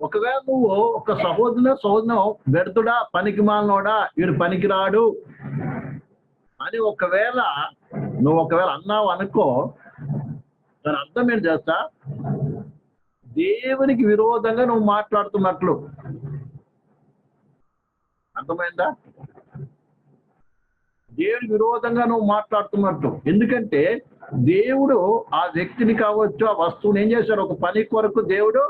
ఒకవేళ నువ్వు ఒక సహోదరుని సహోదరం వ్యర్థుడా పనికి మాలనోడా వీడు పనికిరాడు అని ఒకవేళ నువ్వు ఒకవేళ అన్నావు అనుకో దాని అర్థం ఏంటి చేస్తా దేవునికి విరోధంగా నువ్వు మాట్లాడుతున్నట్లు. అర్థమైందా? దేవుడి విరోధంగా నువ్వు మాట్లాడుతున్నట్టు ఎందుకంటే దేవుడు ఆ వ్యక్తిని కావచ్చు ఆ వస్తువుని ఏం చేశాడు? ఒక పని కొరకు దేవుడు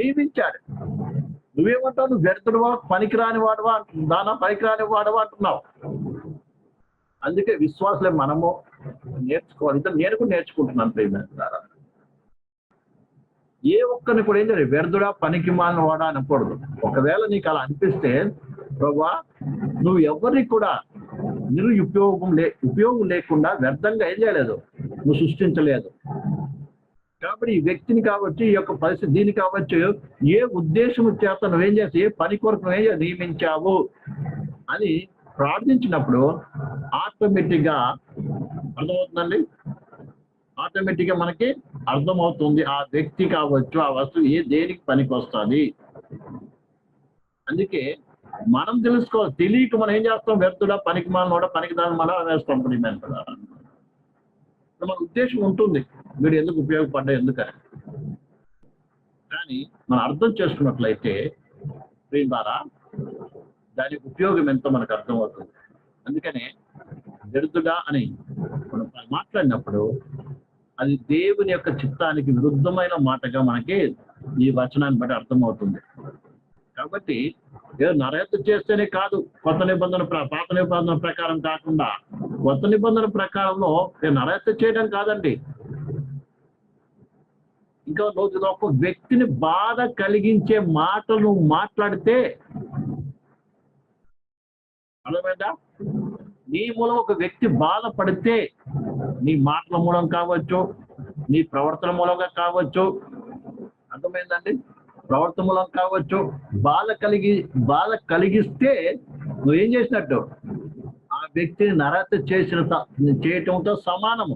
నియమించాడు నువ్వేమంటావు? నువ్వు వ్యర్థుడువా పనికిరాని వాడువా? దానా పనికిరాని వాడువా అంటున్నావు. అందుకే విశ్వాసలే మనము నేర్చుకోవాలి. ఇద్దరు నేను కూడా నేర్చుకుంటున్నాను ప్రేమిస్తారా ఏ ఒక్కరిని కూడా ఏం చేయాలి. వ్యర్థుడా పనికి మాలిన వాడా అనకూడదు. ఒకవేళ నీకు అలా అనిపిస్తే ప్రభా నువ్వు ఎవరికి కూడా నిరుపయోగం లే ఉపయోగం లేకుండా వ్యర్థంగా ఏం చేయలేదు. నువ్వు సృష్టించలేదు. కాబట్టి ఈ వ్యక్తిని కావచ్చు ఈ యొక్క పరిస్థితి దీన్ని కావచ్చు ఏ ఉద్దేశం చేత నువ్వేం చేసి ఏ పని కొరకు నువ్వేం నియమించావు? అని ప్రార్థించినప్పుడు ఆటోమేటిక్గా అర్థమవుతుందండి? ఆటోమేటిక్గా మనకి అర్థమవుతుంది ఆ వ్యక్తి కావచ్చు ఆ వస్తువు ఏ దేనికి పనికి వస్తుంది. అందుకే మనం తెలుసుకోవాలి తెలియక మనం ఏం చేస్తాం? వ్యర్థుడా పనికి మాలనోడ పనికి దాని మన వేస్తాం ప్రియమైన మన ఉద్దేశం ఉంటుంది. వీడు ఎందుకు ఉపయోగపడ్డా ఎందుకని కానీ మనం అర్థం చేసుకున్నట్లయితే దీని ద్వారా దాని ఉపయోగం ఎంతో మనకు అర్థమవుతుంది. అందుకనే దరిద్రుడా అని మనం మాట్లాడినప్పుడు అది దేవుని యొక్క చిత్తానికి విరుద్ధమైన మాటగా మనకి ఈ వచనాన్ని బట్టి అర్థమవుతుంది. కాబట్టి ఏదో నరయత్తు చేస్తేనే కాదు కొత్త నిబంధన ప్ర- పాత నిబంధన ప్రకారం కాకుండా కొత్త నిబంధన ప్రకారంలో నేను చేయడం కాదండి. ఇంకా రోజు ఒక వ్యక్తిని బాధ కలిగించే మాటలు నువ్వు మాట్లాడితే అర్థమైందా? నీ మూలం ఒక వ్యక్తి బాధపడితే నీ మాటల మూలం కావచ్చు నీ ప్రవర్తన మూలంగా కావచ్చు అర్థమైందండి? ప్రవర్తన మూలం కావచ్చు బాధ కలిగి బాధ కలిగిస్తే నువ్వేం చేసినట్టు? ఆ వ్యక్తిని నరత చేసిన చేయటంతో సమానము.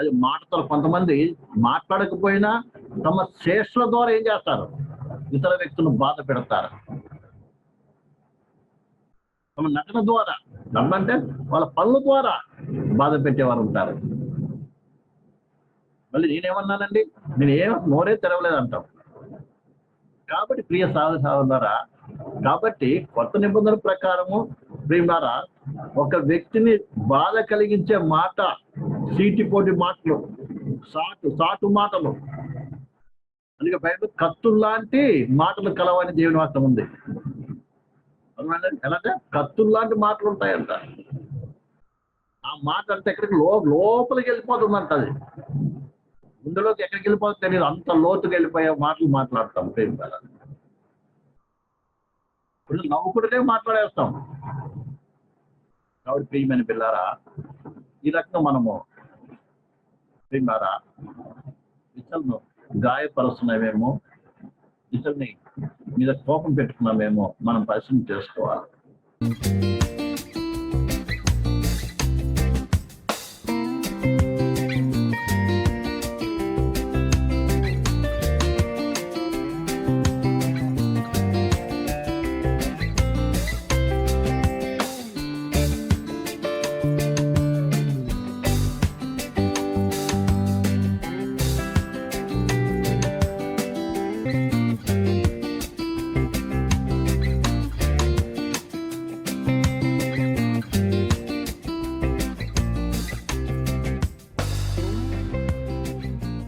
అది మాటతో కొంతమంది మాట్లాడకపోయినా తమ శేషుల ద్వారా ఏం చేస్తారు? ఇతర వ్యక్తులను బాధ పెడతారు. తమ నటన ద్వారా నటనంటే వాళ్ళ పనుల ద్వారా బాధ పెట్టేవారు ఉంటారు. మళ్ళీ నేనేమన్నానండి? నేను ఏం నోరే తెరవలేదు అంటాం కాబట్టి ప్రియ సాధు సాధులారా కాబట్టి కొత్త నిబంధన ప్రకారము ప్రియులారా ఒక వ్యక్తిని బాధ కలిగించే మాట సీటిపోటి మాటలు. సాటు సాటు మాటలు. అందుకే బయట కత్తుల్లాంటి మాటలు కలవని దేవుని వాక్యం ఉంది. ఎలాంటి కత్తుల్లాంటి మాటలు ఉంటాయంట. ఆ మాట అంటే ఎక్కడికి లో లోపలికి వెళ్ళిపోతుందంట అది. ఇందులోకి ఎక్కడికి వెళ్ళిపోతుంది తెలియదు. అంత లోతుకి వెళ్ళిపోయే మాటలు మాట్లాడతాం. ప్రేమ ఇప్పుడు నవ్వుకుంటూనే మాట్లాడేస్తాం. కాబట్టి ప్రియమైన పిల్లారా ఈ రకంగా మనము ప్రియులారా ఇతరులను గాయపరుస్తున్నామేమో ఇతరుని మీద కోపం పెట్టుకున్నామేమో మనం పరిశీలన చేసుకోవాలి.